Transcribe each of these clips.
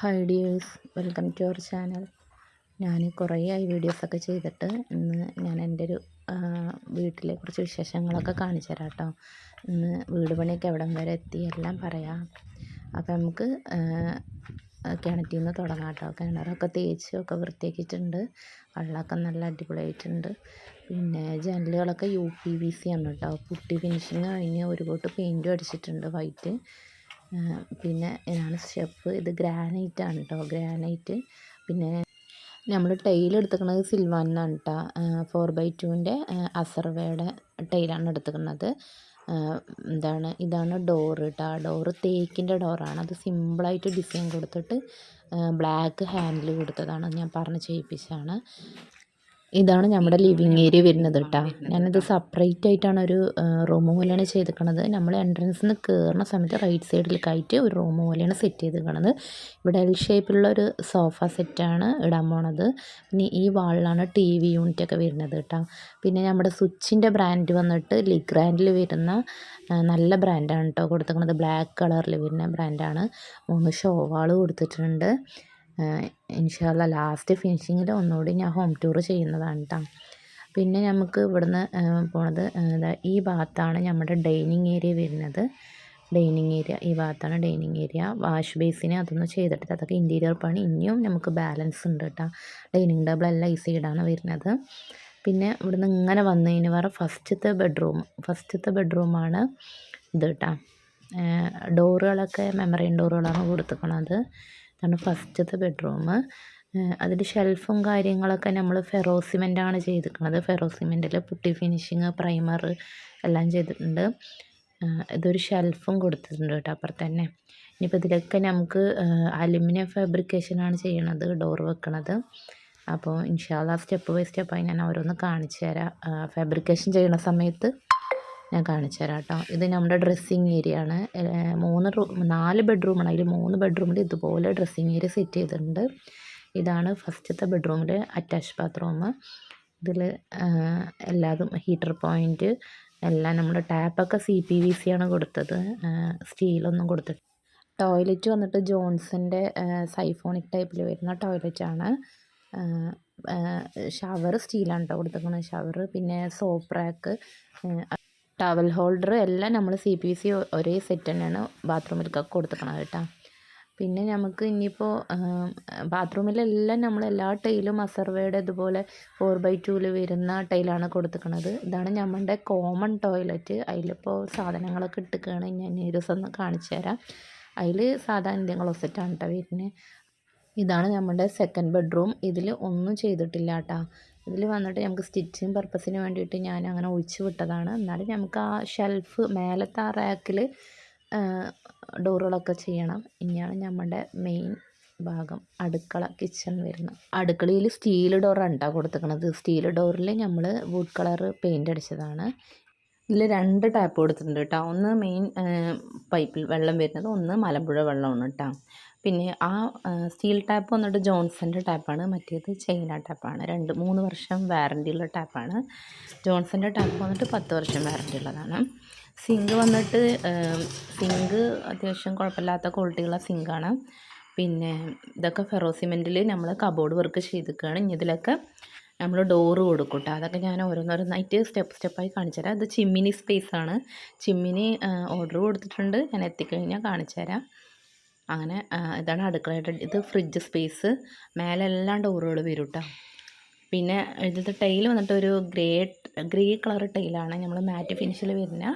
Hi dears welcome to our channel. ഞാൻ കുറേ ആയി വീഡിയോസൊക്കെ ചെയ്തിട്ട് ഇന്ന് ഞാൻ എന്റെ ഒരു വീട്ടിലെ കുറച്ച് വിശേഷങ്ങളൊക്കെ കാണിച്ചു തരാം കേട്ടോ ഇന്ന് വീട് പണിയൊക്കെ എവിടം വരെ എത്തി എല്ലാം പറയാം. അപ്പോൾ നമുക്ക് കിണറ്റിൽ നിന്ന് തുടങ്ങാം കേട്ടോ കിണറൊക്കെ തേച്ച് ഒക്കെ വൃത്തിയാക്കിയിട്ടുണ്ട്. വെള്ളമൊക്കെ നല്ല അടിപൊളിയായിട്ടുണ്ട്. പിന്നെ ജനലുകളൊക്കെ യു പി വി സി ആണ് കേട്ടോ പുട്ടി ഫിനിഷിങ് കഴിഞ്ഞ് ഒരു കോട്ട് പെയിന്റും അടിച്ചിട്ടുണ്ട് വൈറ്റ്. പിന്നെ ഇതാണ് സ്റ്റെപ്പ്. ഇത് ഗ്രാനൈറ്റ് ആണ് കേട്ടോ ഗ്രാനൈറ്റ്. പിന്നെ നമ്മൾ ടൈൽ എടുത്തിരിക്കുന്നത് സിൽവാനാണ് കേട്ടോ ഫോർ ബൈ ടുവിന്റെ അസർവയുടെ ടൈലാണ് എടുത്തിരിക്കുന്നത്. എന്താണ്? ഇതാണ് ഡോറ് കേട്ടോ ഡോറ് തേക്കിന്റെ ഡോറാണ് അത് സിമ്പിളായിട്ട് ഡിസൈൻ കൊടുത്തിട്ട് ബ്ലാക്ക് ഹാൻഡിൽ കൊടുത്തതാണ്. ഞാൻ പറഞ്ഞ് ചെയ്യിപ്പിച്ചതാണ്. ഇതാണ് നമ്മുടെ ലിവിങ് ഏരിയ വരുന്നത് കേട്ടോ ഞാനത് സെപ്പറേറ്റ് ആയിട്ടാണ് ഒരു റൂം പോലെയാണ് ചെയ്തിരിക്കുന്നത് നമ്മൾ എൻട്രൻസിൽ നിന്ന് കയറുന്ന സമയത്ത് റൈറ്റ് സൈഡിലേക്കായിട്ട് ഒരു റൂം പോലെയാണ് സെറ്റ് ചെയ്തിരിക്കുന്നത് ഇവിടെ എൽ ഷേപ്പിലുള്ള ഒരു സോഫ സെറ്റാണ് ഇടാൻ പോണത്. പിന്നെ ഈ വാളിലാണ് ടി വി യൂണിറ്റ് ഒക്കെ വരുന്നത് കേട്ടോ പിന്നെ നമ്മുടെ സ്വിച്ചിന്റെ ബ്രാൻഡ് വന്നിട്ട് ലിഗ്രാൻഡിൽ വരുന്ന നല്ല ബ്രാൻഡാണ് കേട്ടോ കൊടുത്തിരിക്കുന്നത് ബ്ലാക്ക് കളറിൽ വരുന്ന ബ്രാൻഡാണ് മൂന്ന് ഷോവാൾ കൊടുത്തിട്ടുണ്ട്. ഇൻഷാല്ല ലാസ്റ്റ് ഫിനിഷിങ്ങിൽ ഒന്നുകൂടി ഞാൻ ഹോം ടൂർ ചെയ്യുന്നതാണ് കേട്ടോ പിന്നെ നമുക്ക് ഇവിടുന്ന് പോണത് ഈ ഭാഗത്താണ് നമ്മുടെ ഡൈനിങ് ഏരിയ വരുന്നത്. ഡൈനിങ് ഏരിയ ഈ ഭാഗത്താണ് ഡൈനിങ് ഏരിയ വാഷ് ബേസിന് അതൊന്നും ചെയ്തിട്ടില്ല അതൊക്കെ ഇന്റീരിയർ പണി ഇനിയും നമുക്ക് ബാലൻസ് ഉണ്ട് കേട്ടോ ഡൈനിങ് ടേബിൾ എല്ലാം ഈ സൈഡാണ് വരുന്നത്. പിന്നെ ഇവിടുന്ന് ഇങ്ങനെ വന്നതിന് വേറെ ഫസ്റ്റത്തെ ബെഡ്റൂം ഫസ്റ്റത്തെ ബെഡ്റൂമാണ് ഇത് കേട്ടോ ഡോറുകളൊക്കെ മെമ്മറിയൻ ഡോറുകളാണ് കൊടുത്തിരിക്കുന്നത് ഇതാണ് ഫസ്റ്റത്തെ ബെഡ്റൂം. അതിൽ ഷെൽഫും കാര്യങ്ങളൊക്കെ നമ്മൾ ഫെറോ സിമെന്റാണ് ചെയ്തിരിക്കുന്നത് ഫെറോ സിമെന്റിൽ പുട്ടി ഫിനിഷിങ് പ്രൈമർ എല്ലാം ചെയ്തിട്ടുണ്ട്. ഇതൊരു ഷെൽഫും കൊടുത്തിട്ടുണ്ട് കേട്ടോ അപ്പുറത്ത് തന്നെ ഇനിയിപ്പോൾ ഇതിലൊക്കെ നമുക്ക് അലുമിനിയം ഫാബ്രിക്കേഷനാണ് ചെയ്യണത് ഡോർ വെക്കണത്. അപ്പോൾ ഇൻഷാല്ല സ്റ്റെപ്പ് ബൈ സ്റ്റെപ്പായി ഞാൻ ഓരോന്ന് കാണിച്ചു തരാം. ഫാബ്രിക്കേഷൻ ചെയ്യുന്ന സമയത്ത് ഞാൻ കാണിച്ചു തരാം കേട്ടോ. ഇത് നമ്മുടെ ഡ്രസ്സിങ് ഏരിയ ആണ്. മൂന്ന് റൂം നാല് ബെഡ്റൂമാണ് അതിൽ മൂന്ന് ബെഡ്റൂമിൽ ഇതുപോലെ ഡ്രസ്സിങ് ഏരിയ സെറ്റ് ചെയ്തിട്ടുണ്ട്. ഇതാണ് ഫസ്റ്റത്തെ ബെഡ്റൂമിൽ അറ്റാച്ച് ബാത്റൂം ഇതിൽ എല്ലാതും ഹീറ്റർ പോയിന്റ് എല്ലാം നമ്മുടെ ടാപ്പൊക്കെ സി പി വി സി ആണ് കൊടുത്തത്. സ്റ്റീലൊന്നും കൊടുത്തിട്ട്. ടോയ്ലറ്റ് വന്നിട്ട് ജോൺസന്റെ സൈഫോണിക് ടൈപ്പിൽ വരുന്ന ടോയ്ലറ്റാണ് ഷവർ സ്റ്റീലാണ് കേട്ടോ കൊടുത്തേക്കുന്നത് ഷവർ പിന്നെ സോപ്പ് റാക്ക് ടവൽ ഹോൾഡർ എല്ലാം നമ്മൾ സി പി സി ഒരേ സെറ്റ് തന്നെയാണ് ബാത്റൂമിലേക്കൊക്കെ കൊടുത്തിരിക്കണത് കേട്ടോ. പിന്നെ നമുക്ക് ഇനിയിപ്പോൾ ബാത്റൂമിലെല്ലാം നമ്മൾ എല്ലാ ടൈലും അസർവേയുടെ ഇതുപോലെ ഫോർ ബൈ ടൂവിൽ വരുന്ന ടൈലാണ് കൊടുത്തിരിക്കണത് ഇതാണ് നമ്മളുടെ കോമൺ ടോയ്ലറ്റ് അതിലിപ്പോൾ സാധനങ്ങളൊക്കെ ഇട്ടിക്കുകയാണ് ഞാൻ ഈ ദിവസം ഒന്ന് കാണിച്ചു തരാം. അതിൽ സാധാ ഇന്ത്യൻ ക്ലോസറ്റാണ് കേട്ടോ വരുന്നത് ഇതാണ് നമ്മുടെ സെക്കൻഡ് ബെഡ്റൂം ഇതിൽ ഒന്നും ചെയ്തിട്ടില്ല കേട്ടോ ഇതിൽ വന്നിട്ട് നമുക്ക് സ്റ്റിച്ചിങ് പർപ്പസിന് വേണ്ടിയിട്ട് ഞാൻ അങ്ങനെ ഒഴിച്ച് വിട്ടതാണ്. എന്നാലും നമുക്ക് ആ ഷെൽഫ് മേലത്തെ ആ റാക്കിൽ ഡോറുകളൊക്കെ ചെയ്യണം. ഇനിയാണ് നമ്മുടെ മെയിൻ ഭാഗം. അടുക്കള കിച്ചൺ വരുന്നത്. അടുക്കളയിൽ സ്റ്റീൽ ഡോറാണ് കേട്ടോ കൊടുത്തിരിക്കുന്നത് സ്റ്റീൽ ഡോറിൽ നമ്മൾ വുഡ് കളർ പെയിന്റ് അടിച്ചതാണ്. ഇതിൽ രണ്ട് ടാപ്പ് കൊടുത്തിട്ടുണ്ട് കേട്ടോ ഒന്ന് മെയിൻ പൈപ്പിൽ വെള്ളം വരുന്നത് ഒന്ന് മലമ്പുഴ വെള്ളമാണ് കേട്ടോ പിന്നെ ആ സ്റ്റീൽ ടാപ്പ് വന്നിട്ട് ജോൺസന്റെ ടാപ്പാണ് മറ്റേത് ചൈന ടാപ്പാണ്. രണ്ട് മൂന്ന് വർഷം വാറണ്ടി ഉള്ള ടാപ്പാണ്. ജോൺസന്റെ ടാപ്പ് വന്നിട്ട് പത്ത് വർഷം വാറന്റി ഉള്ളതാണ് സിങ്ക് വന്നിട്ട് സിങ്ക് അത്യാവശ്യം കുഴപ്പമില്ലാത്ത ക്വാളിറ്റിയുള്ള സിങ്കാണ്. പിന്നെ ഇതൊക്കെ ഫെറോ സിമെന്റിൽ നമ്മൾ കബോർഡ് വർക്ക് ചെയ്തിരിക്കുകയാണ്. ഇനി ഇതിലൊക്കെ നമ്മൾ ഡോറ് കൊടുക്കും അതൊക്കെ ഞാൻ ഓരോന്നോരോന്നായിട്ട് സ്റ്റെപ്പ് സ്റ്റെപ്പായി കാണിച്ചു തരാം. അത് ചിമ്മിനി സ്പേസാണ്. ചിമ്മിനി ഓർഡർ കൊടുത്തിട്ടുണ്ട്. ഞാൻ എത്തിക്കഴിഞ്ഞാൽ കാണിച്ചു തരാം. അങ്ങനെ ഇതാണ് അടുക്കളയുടെ ഇത് ഫ്രിഡ്ജ് സ്പേസ് മേലെ എല്ലാം ഡോറുകൾ വരും കേട്ടോ പിന്നെ ഇതിന്റെ ടൈൽ വന്നിട്ട് ഒരു ഗ്രേ ഗ്രേ കളർ ടൈലാണ് നമ്മൾ മാറ്റ് ഫിനിഷിൽ വരുന്ന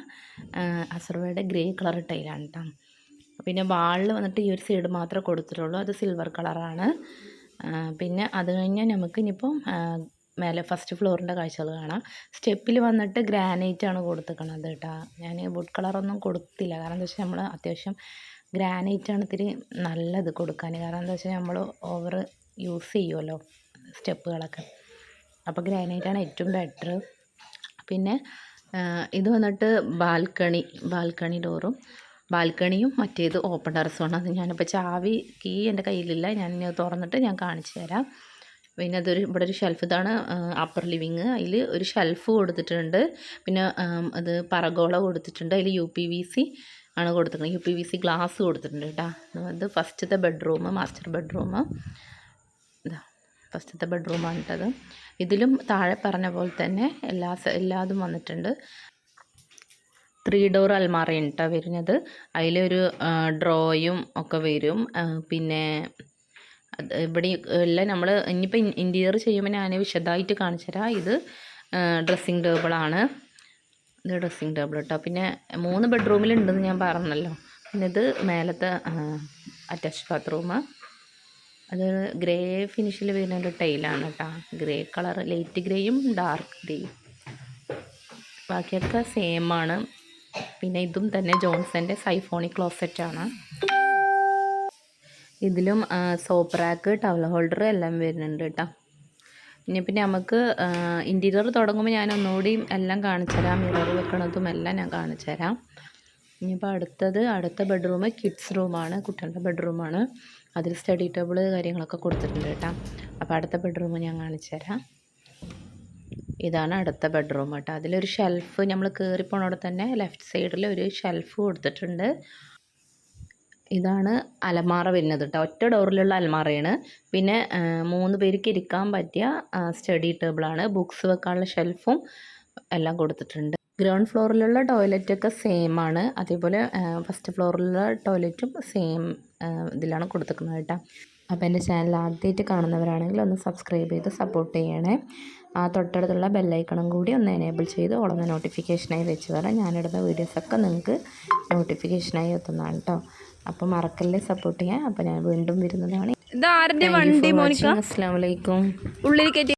അസർവയുടെ ഗ്രേ കളർ ടൈലാണ് കേട്ടോ പിന്നെ വാളിൽ വന്നിട്ട് ഈ ഒരു സൈഡ് മാത്രമേ കൊടുത്തിട്ടുള്ളൂ. അത് സിൽവർ കളറാണ് പിന്നെ അത് കഴിഞ്ഞാൽ നമുക്ക് ഇനിയിപ്പം മേലെ ഫസ്റ്റ് ഫ്ലോറിന്റെ കാഴ്ചകൾ കാണാം. സ്റ്റെപ്പിൽ വന്നിട്ട് ഗ്രാനൈറ്റ് ആണ് കേട്ടോ ഞാൻ വുഡ് കളറൊന്നും കൊടുത്തില്ല. കാരണം എന്താ വെച്ചാൽ നമ്മൾ അത്യാവശ്യം ഗ്രാനൈറ്റാണ് ഇത്തിരി നല്ലത് കൊടുക്കാൻ. കാരണം എന്താ വെച്ചാൽ നമ്മൾ ഓവർ യൂസ് ചെയ്യുമല്ലോ സ്റ്റെപ്പുകളൊക്കെ. അപ്പോൾ ഗ്രാനൈറ്റ് ആണ് ഏറ്റവും ബെറ്റർ. പിന്നെ ഇത് വന്നിട്ട് ബാൽക്കണി ബാൽക്കണി ഡോറും ബാൽക്കണിയും മറ്റേത് ഓപ്പൺ ടെറസുമാണ് അത് ഞാനിപ്പോൾ ചാവി കീ എന്റെ കയ്യിലില്ല. ഞാൻ തുറന്നിട്ട് ഞാൻ കാണിച്ചു തരാം. പിന്നെ അതൊരു ഇവിടെ ഒരു ഷെൽഫ് ഇതാണ് അപ്പർ ലിവിങ് അതിൽ ഒരു ഷെൽഫ് കൊടുത്തിട്ടുണ്ട്. പിന്നെ അത് പറഗോള കൊടുത്തിട്ടുണ്ട്. അതിൽ യു പി വി സി ആണ് കൊടുത്തിരിക്കുന്നത്. U P V C glass കൊടുത്തിട്ടുണ്ട് കേട്ടോ. അത് ഫസ്റ്റത്തെ ബെഡ്റൂം മാസ്റ്റർ ബെഡ്റൂം ഇതാ ഫസ്റ്റത്തെ ബെഡ്റൂമാണ് കേട്ടത്. ഇതിലും താഴെ പറഞ്ഞ പോലെ തന്നെ എല്ലാ എല്ലാതും വന്നിട്ടുണ്ട്. ത്രീ ഡോർ അൽമാറയാണ് വരുന്നത്. അതിലൊരു ഡ്രോയും ഒക്കെ വരും. പിന്നെ അത് ഇവിടെ എല്ലാം നമ്മൾ ഇനിയിപ്പോൾ ഇന്റീരിയർ ചെയ്യുമ്പോൾ ഞാൻ വിശദമായിട്ട് കാണിച്ചു തരാം ഇത് ഡ്രസ്സിങ് ടേബിളാണ് ഇത് ഡ്രസ്സിങ് ടേബിൾ കേട്ടോ പിന്നെ മൂന്ന് ബെഡ്റൂമിലുണ്ടെന്ന് ഞാൻ പറഞ്ഞല്ലോ. പിന്നെ ഇത് മേലത്തെ അറ്റാച്ച് ബാത്റൂം അത് ഗ്രേ ഫിനിഷിൽ വരുന്ന ഒരു ടൈലാണ് കേട്ടോ ഗ്രേ കളർ ലൈറ്റ് ഗ്രേയും ഡാർക്ക് ഗ്രേയും ബാക്കിയൊക്കെ സെയിം ആണ്. പിന്നെ ഇതും തന്നെ ജോൺസന്റെ സൈഫോണി ക്ലോസറ്റാണ് ഇതിലും സോപ്പ് റാക്ക് ടവൽ ഹോൾഡർ എല്ലാം വരുന്നുണ്ട് കേട്ടോ. ഇനി പിന്നെ നമുക്ക് ഇന്റീരിയർ തുടങ്ങുമ്പോൾ ഞാൻ ഒന്നുകൂടി എല്ലാം കാണിച്ചു തരാം. മിറർ വെക്കണതും എല്ലാം ഞാൻ കാണിച്ചു തരാം. ഇനിയിപ്പോൾ അടുത്തത് അടുത്ത ബെഡ്റൂം കിഡ്സ് റൂമാണ് കുട്ടികളുടെ ബെഡ്റൂമാണ് അതിൽ സ്റ്റഡി ടേബിൾ കാര്യങ്ങളൊക്കെ കൊടുത്തിട്ടുണ്ട് കേട്ടോ. അപ്പോൾ അടുത്ത ബെഡ്റൂം ഞാൻ കാണിച്ചു തരാം. ഇതാണ് അടുത്ത ബെഡ്റൂം കേട്ടോ. അതിലൊരു ഷെൽഫ് നമ്മൾ കയറി പോണോടെ തന്നെ ലെഫ്റ്റ് സൈഡിൽ ഒരു ഷെൽഫ് കൊടുത്തിട്ടുണ്ട്. ഇതാണ് അലമാറ വരുന്നത് കേട്ടോ. ഒറ്റ ഡോറിലുള്ള അലമാറയാണ്. പിന്നെ മൂന്ന് പേർക്ക് ഇരിക്കാൻ പറ്റിയ സ്റ്റഡി ടേബിളാണ് ബുക്സ് വെക്കാനുള്ള ഷെൽഫും എല്ലാം കൊടുത്തിട്ടുണ്ട്. ഗ്രൗണ്ട് ഫ്ലോറിലുള്ള ടോയ്ലറ്റൊക്കെ സെയിം ആണ്. അതേപോലെ ഫസ്റ്റ് ഫ്ലോറിലുള്ള ടോയ്ലറ്റും സെയിം ഇതിലാണ് കൊടുത്തിരിക്കുന്നത് കേട്ടോ. അപ്പോൾ എന്റെ ചാനൽ ആദ്യമായിട്ട് കാണുന്നവരാണെങ്കിൽ ഒന്ന് സബ്സ്ക്രൈബ് ചെയ്ത് സപ്പോർട്ട് ചെയ്യണേ. ആ തൊട്ടടുത്തുള്ള ബെല്ലൈക്കണം കൂടി ഒന്ന് എനേബിൾ ചെയ്ത് ഓളൊന്ന് നോട്ടിഫിക്കേഷനായി വെച്ച് വരാം ഞാനിടുന്ന വീഡിയോസൊക്കെ നിങ്ങൾക്ക് നോട്ടിഫിക്കേഷനായി എത്തുന്നതാണ് കേട്ടോ. അപ്പോൾ മറക്കല്ലേ സപ്പോർട്ട് ചെയ്യാൻ? അപ്പോൾ ഞാൻ വീണ്ടും വരുന്നതാണ്. ഇത് ആരുടെ വണ്ടി മോനിക്ക? അസ്സാം വലൈക്കും ഉള്ളിൽ കയറ്റി